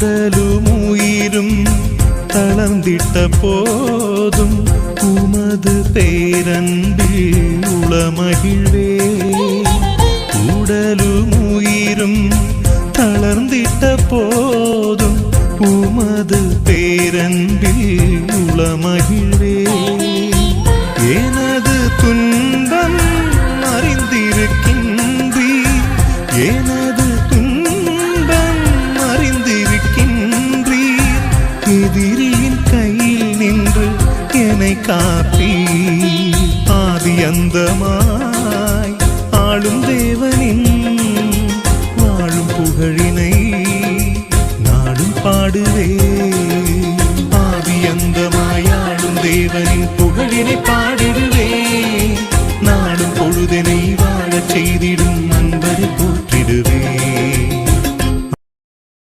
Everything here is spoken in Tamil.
உடலும் உயிரும் தளர்ந்திட்ட போதும் உமது பேரன்பில் உளமகிழ்வே. உடலும் உயிரும் தளர்ந்திட்ட போதும் உமது பேரன்பில் உளமகிழ்வே. எனது துன்பம் அறிந்திருக்கின்றி எனது எதிரியின் கையில் நின்று என்னை காப்பி ஆதி அந்தமாய் ஆளும் தேவனின் வாழும் புகழினை நாடும் பாடுவே. ஆதி அந்தமாய் ஆளும் தேவனின் புகழினை பாடிடுவே. நாடும் பொழுதனை வாழச் செய்திடும்